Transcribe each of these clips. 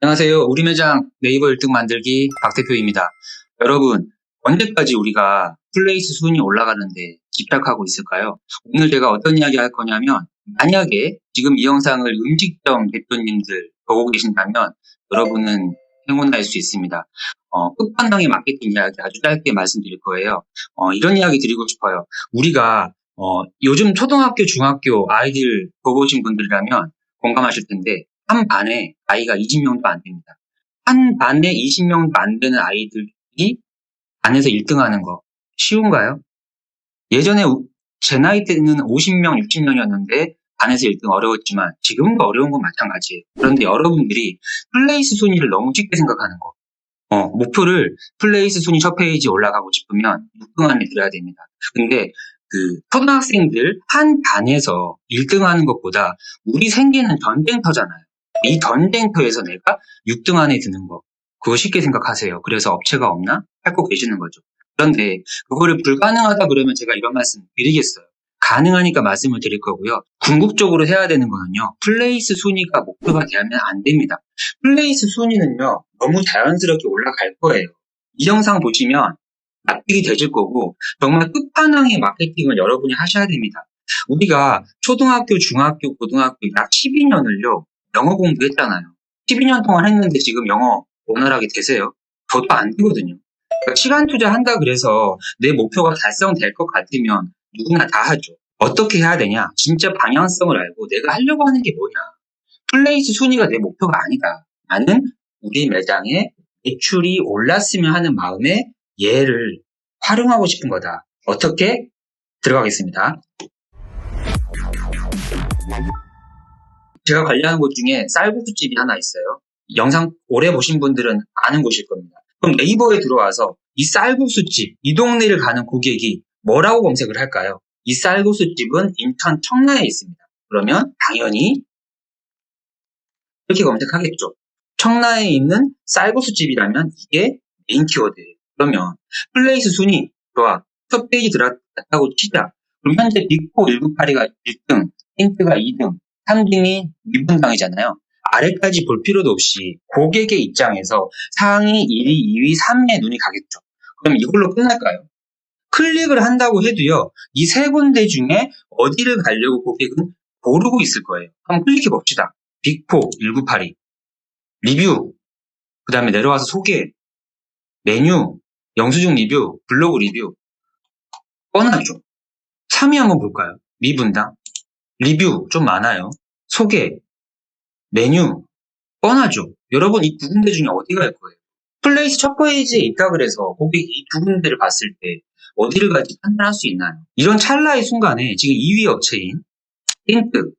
안녕하세요. 우리 매장 네이버 1등 만들기 박 대표입니다. 여러분, 언제까지 우리가 플레이스 순위 올라가는데 집착하고 있을까요? 오늘 제가 어떤 이야기 할 거냐면, 만약에 지금 이 영상을 음식점 대표님들 보고 계신다면, 여러분은 행운할 수 있습니다. 어, 끝판왕의 마케팅 이야기 아주 짧게 말씀드릴 거예요. 어, 이런 이야기 드리고 싶어요. 우리가 어, 요즘 초등학교, 중학교 아이들 보고 오신 분들이라면 공감하실 텐데, 한 반에 아이가 20명도 안 됩니다. 한 반에 20명도 안 되는 아이들이 반에서 1등 하는 거 쉬운가요? 예전에 우- 제 나이 때는 50명, 60명이었는데 반에서 1등 어려웠지만 지금도 어려운 건 마찬가지예요. 그런데 여러분들이 플레이스 순위를 너무 쉽게 생각하는 거. 어, 목표를 플레이스 순위 첫 페이지에 올라가고 싶으면 6등 안에 들어야 됩니다. 근데 그 초등학생들 한 반에서 1등 하는 것보다 우리 생기는 전쟁터잖아요. 이 전쟁터에서 내가 6등 안에 드는 거. 그거 쉽게 생각하세요. 그래서 업체가 없나? 찾고 계시는 거죠. 그런데 그거를 불가능하다 그러면 제가 이런 말씀 드리겠어요. 가능하니까 말씀을 드릴 거고요. 궁극적으로 해야 되는 거는요. 플레이스 순위가 목표가 되면 안 됩니다. 플레이스 순위는요. 너무 자연스럽게 올라갈 거예요. 이 영상 보시면 납득이 되실 거고 정말 끝판왕의 마케팅을 여러분이 하셔야 됩니다. 우리가 초등학교, 중학교, 고등학교 약 12년을요. 영어 공부했잖아요. 12년 동안 했는데 지금 영어 원활하게 되세요? 저도 안 되거든요. 그러니까 시간 투자한다 그래서 내 목표가 달성될 것 같으면 누구나 다 하죠. 어떻게 해야 되냐? 진짜 방향성을 알고 내가 하려고 하는 게 뭐냐? 플레이스 순위가 내 목표가 아니다. 나는 우리 매장에 매출이 올랐으면 하는 마음에 얘를 활용하고 싶은 거다. 어떻게? 들어가겠습니다. 제가 관리하는 곳 중에 쌀국수집이 하나 있어요. 영상 오래 보신 분들은 아는 곳일 겁니다. 그럼 네이버에 들어와서 이 쌀국수집, 이 동네를 가는 고객이 뭐라고 검색을 할까요? 이 쌀국수집은 인천 청라에 있습니다. 그러면 당연히 이렇게 검색하겠죠. 청라에 있는 쌀국수집이라면 이게 메인 키워드예요. 그러면 플레이스 순위 좋아 첫 페이지 들어갔다고 치자. 그럼 현재 빅포 198이가 1등, 힌트가 2등, 3등이 미분당이잖아요. 아래까지 볼 필요도 없이 고객의 입장에서 상위 1위, 2위, 3위에 눈이 가겠죠. 그럼 이걸로 끝날까요? 클릭을 한다고 해도요, 이 세 군데 중에 어디를 가려고 고객은 고르고 있을 거예요. 한번 클릭해 봅시다. 빅포 1982. 리뷰. 그 다음에 내려와서 소개. 메뉴. 영수증 리뷰. 블로그 리뷰. 뻔하죠. 3위 한번 볼까요? 미분당. 리뷰 좀 많아요. 소개. 메뉴. 뻔하죠. 여러분 이 두 군데 중에 어디 갈 거예요? 플레이스 첫 페이지에 있다 그래서 고객이 이 두 군데를 봤을 때 어디를 갈지 판단할 수 있나요? 이런 찰나의 순간에 지금 2위 업체인 힌트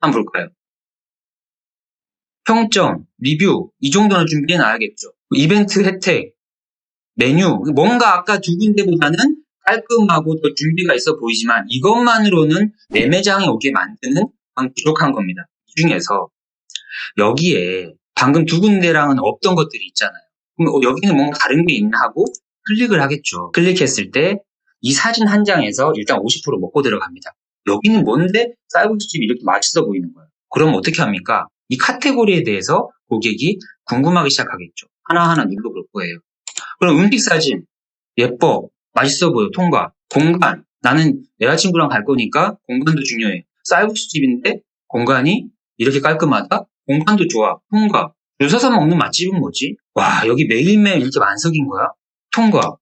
한번 볼까요? 평점, 리뷰 이 정도는 준비해 놔야겠죠. 이벤트 혜택, 메뉴 뭔가 아까 두 군데보다는 깔끔하고 더 준비가 있어 보이지만 이것만으로는 내 매장에 오게 만드는 건 부족한 겁니다. 이 중에서 여기에 방금 두 군데랑은 없던 것들이 있잖아요. 그럼 어, 여기는 뭔가 다른 게 있나 하고 클릭을 하겠죠. 클릭했을 때 이 사진 한 장에서 일단 50% 먹고 들어갑니다. 여기는 뭔데 쌀국수집이 이렇게 맛있어 보이는 거예요. 그럼 어떻게 합니까? 이 카테고리에 대해서 고객이 궁금하기 시작하겠죠. 하나하나 눌러볼 거예요. 그럼 음식 사진 예뻐 맛있어 보여 통과. 공간. 나는 여자친구랑 갈 거니까 공간도 중요해. 쌀국수 집인데 공간이 이렇게 깔끔하다? 공간도 좋아. 통과. 줄 서서 먹는 맛집은 뭐지? 와 여기 매일매일 이렇게 만석인 거야? 통과.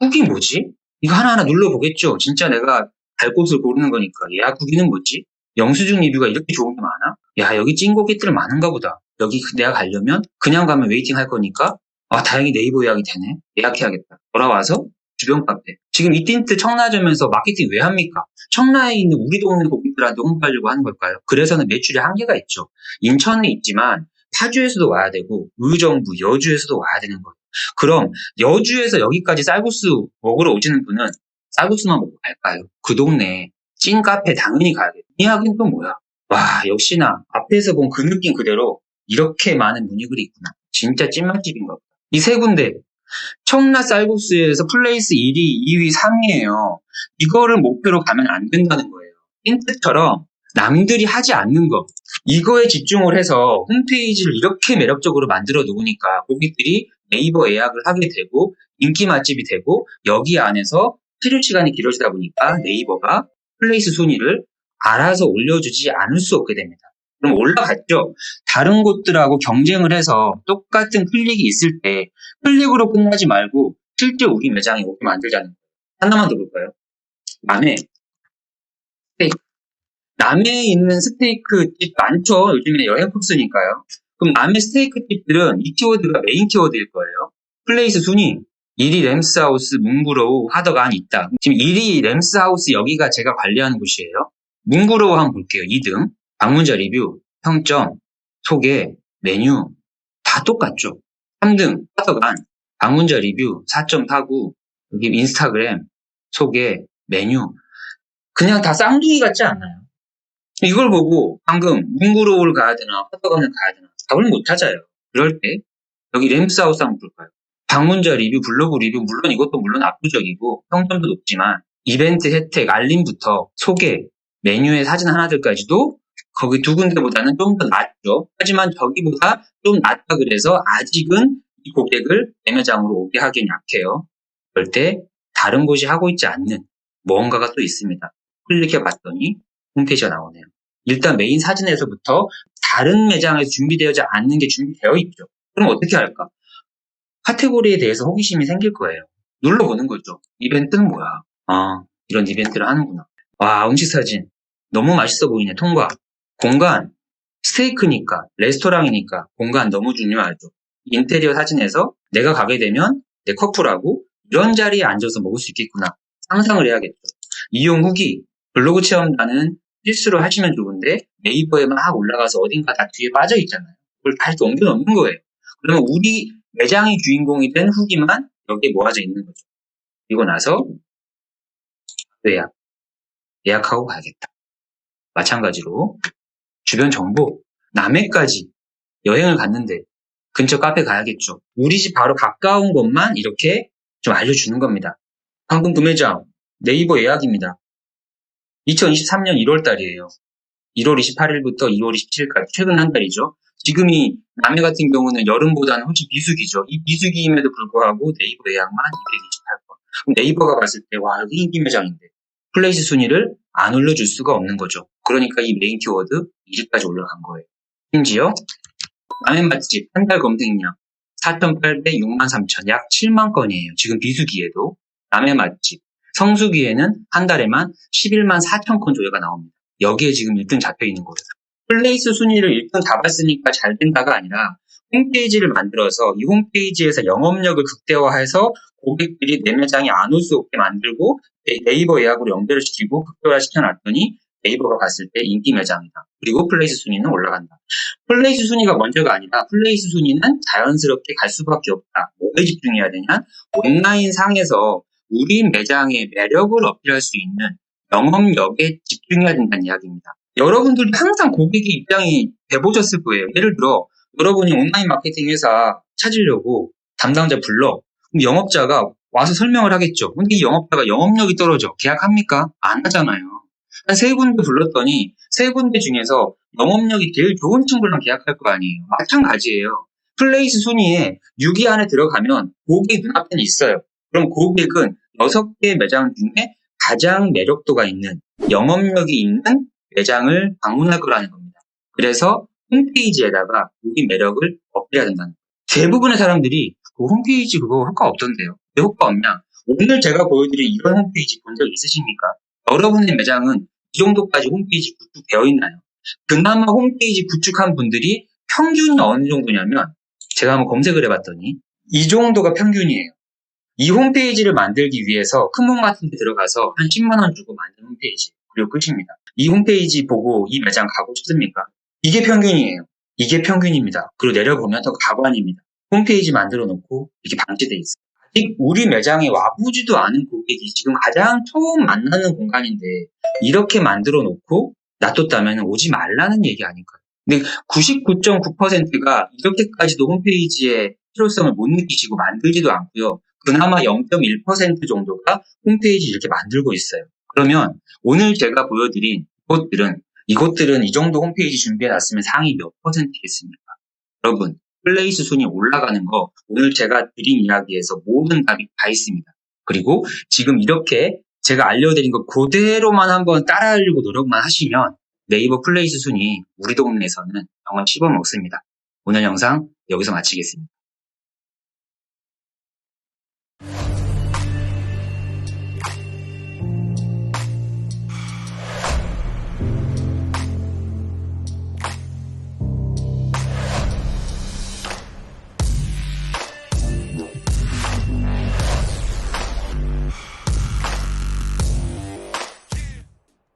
후기 뭐지? 이거 하나하나 눌러보겠죠? 진짜 내가 갈 곳을 고르는 거니까. 예약 후기는 뭐지? 영수증 리뷰가 이렇게 좋은 게 많아? 야 여기 찐고객들 많은가 보다. 여기 내가 가려면 그냥 가면 웨이팅 할 거니까? 아 다행히 네이버 예약이 되네. 예약해야겠다. 돌아와서 주변 카페. 지금 이 틴트 청라점에서 마케팅 왜 합니까? 청라에 있는 우리 동네 고객들한테 홍보하려고 하는 걸까요? 그래서는 매출에 한계가 있죠. 인천에 있지만 파주에서도 와야 되고 의정부, 여주에서도 와야 되는 거예요. 그럼 여주에서 여기까지 쌀국수 먹으러 오시는 분은 쌀국수만 먹고 갈까요? 그 동네 찐 카페 당연히 가야겠다. 이 이야기는 또 뭐야? 와 역시나 앞에서 본 그 느낌 그대로 이렇게 많은 문의글이 있구나. 진짜 찐맛집인가 보다. 이 세 군데 청라 쌀국수에서 플레이스 1위, 2위, 3위예요. 이거를 목표로 가면 안 된다는 거예요. 힌트처럼 남들이 하지 않는 거, 이거에 집중을 해서 홈페이지를 이렇게 매력적으로 만들어 놓으니까 고객들이 네이버 예약을 하게 되고 인기 맛집이 되고 여기 안에서 필요 시간이 길어지다 보니까 네이버가 플레이스 순위를 알아서 올려주지 않을 수 없게 됩니다. 그럼 올라갔죠. 다른 곳들하고 경쟁을 해서 똑같은 클릭이 있을 때 클릭으로 끝나지 말고 실제 우리 매장에 오게 만들자는 거예요. 하나만 더 볼까요? 남해 스테이크. 남해에 있는 스테이크 집 많죠. 요즘에 여행 코스니까요. 그럼 남해 스테이크 집들은 이 키워드가 메인 키워드일 거예요. 플레이스 순위 1위 램스하우스, 문구로우, 하더가 안 있다. 지금 1위 램스하우스 여기가 제가 관리하는 곳이에요. 문구로우 한번 볼게요. 2등. 방문자 리뷰, 평점, 소개, 메뉴 다 똑같죠. 3등 하더간 방문자 리뷰 4.49 여기 인스타그램 소개 메뉴 그냥 다 쌍둥이 같지 않나요? 이걸 보고 방금 문구로우를 가야 되나 하더간을 가야 되나 답을 못 찾아요. 그럴 때 여기 램스하우스 한번 볼까요? 방문자 리뷰, 블로그 리뷰 물론 이것도 물론 압도적이고 평점도 높지만 이벤트 혜택, 알림부터 소개, 메뉴의 사진 하나들까지도 거기 두 군데보다는 좀더 낫죠. 하지만 저기보다 좀 낫다 그래서 아직은 이 고객을 내 매장으로 오게 하기엔 약해요. 때 다른 곳이 하고 있지 않는 무언가가 또 있습니다. 클릭해 봤더니 홈페이지가 나오네요. 일단 메인 사진에서부터 다른 매장에서 준비되어지 않는 게 준비되어 있죠. 그럼 어떻게 할까? 카테고리에 대해서 호기심이 생길 거예요. 눌러보는 거죠. 이벤트는 뭐야? 아, 이런 이벤트를 하는구나. 와, 음식 사진. 너무 맛있어 보이네. 통과. 공간. 스테이크니까, 레스토랑이니까 공간 너무 중요하죠. 인테리어 사진에서 내가 가게 되면 내 커플하고 이런 자리에 앉아서 먹을 수 있겠구나. 상상을 해야겠죠. 이용 후기, 블로그 체험단은 필수로 하시면 좋은데 네이버에 막 올라가서 어딘가 다 뒤에 빠져 있잖아요. 그걸 다 이렇게 옮겨 놓는 거예요. 그러면 우리 매장이 주인공이 된 후기만 여기에 모아져 있는 거죠. 그리고 나서 예약, 예약하고 가야겠다. 마찬가지로 주변 정보, 남해까지 여행을 갔는데 근처 카페 가야겠죠. 우리 집 바로 가까운 곳만 이렇게 좀 알려주는 겁니다. 방금 구매장 네이버 예약입니다. 2023년 1월 달이에요. 1월 28일부터 2월 27일까지 최근 한 달이죠. 지금이 남해 같은 경우는 여름보다는 훨씬 비수기죠. 이 비수기임에도 불구하고 네이버 예약만 228건. 그럼 네이버가 봤을 때 와 여기 인기 매장인데 플레이스 순위를 안 올려줄 수가 없는 거죠. 그러니까 이 메인 키워드 1위까지 올라간 거예요. 심지어 남해 맛집 한 달 검색량 4,800, 6만 3천, 약 7만 건이에요. 지금 비수기에도 남해 맛집 성수기에는 한 달에만 11만 4천 건 조회가 나옵니다. 여기에 지금 1등 잡혀 있는 거예요. 플레이스 순위를 1등 잡았으니까 잘 된다가 아니라 홈페이지를 만들어서 이 홈페이지에서 영업력을 극대화해서 고객들이 내 매장에 안 올 수 없게 만들고 네- 네이버 예약으로 연결을 시키고 극대화 시켜놨더니 네이버가 봤을 때 인기 매장이다. 그리고 플레이스 순위는 올라간다. 플레이스 순위가 먼저가 아니라 플레이스 순위는 자연스럽게 갈 수밖에 없다. 뭐에 집중해야 되냐? 온라인 상에서 우리 매장의 매력을 어필할 수 있는 영업력에 집중해야 된다는 이야기입니다. 여러분들이 항상 고객의 입장이 돼보셨을 거예요. 예를 들어 여러분이 온라인 마케팅 회사 찾으려고 담당자 불러 그럼 영업자가 와서 설명을 하겠죠. 근데 이 영업자가 영업력이 떨어져 계약합니까? 안 하잖아요. 한 세 군데 불렀더니 세 군데 중에서 영업력이 제일 좋은 친구랑 계약할 거 아니에요. 마찬가지예요. 플레이스 순위에 6위 안에 들어가면 고객 눈앞에는 있어요. 그럼 고객은 6개 매장 중에 가장 매력도가 있는 영업력이 있는 매장을 방문할 거라는 겁니다. 그래서 홈페이지에다가 우리 매력을 어필해야 된다는 거예요. 대부분의 사람들이 그 홈페이지 그거 효과 없던데요. 왜 효과 없냐? 오늘 제가 보여드린 이런 홈페이지 본 적 있으십니까? 여러분의 매장은 이 정도까지 홈페이지 구축되어 있나요? 그나마 홈페이지 구축한 분들이 평균이 어느 정도냐면 제가 한번 검색을 해봤더니 이 정도가 평균이에요. 이 홈페이지를 만들기 위해서 큰몸 같은 데 들어가서 한 10만 원 주고 만든 홈페이지 그리고 끝입니다. 이 홈페이지 보고 이 매장 가고 싶습니까? 이게 평균이에요. 이게 평균입니다. 그리고 내려보면 더 가관입니다. 홈페이지 만들어 놓고 이렇게 방치돼 있어요. 아직 우리 매장에 와보지도 않은 고객이 지금 가장 처음 만나는 공간인데 이렇게 만들어 놓고 놔뒀다면 오지 말라는 얘기 아닐까요? 근데 99.9%가 이렇게까지도 홈페이지의 필요성을 못 느끼시고 만들지도 않고요. 그나마 0.1% 정도가 홈페이지 이렇게 만들고 있어요. 그러면 오늘 제가 보여드린 것들은 이것들은 이 정도 홈페이지 준비해놨으면 상위 몇 퍼센트겠습니까? 여러분, 플레이스 순위 올라가는 거 오늘 제가 드린 이야기에서 모든 답이 다 있습니다. 그리고 지금 이렇게 제가 알려드린 거 그대로만 한번 따라하려고 노력만 하시면 네이버 플레이스 순위 우리 동네에서는 영원 씹어 먹습니다. 오늘 영상 여기서 마치겠습니다.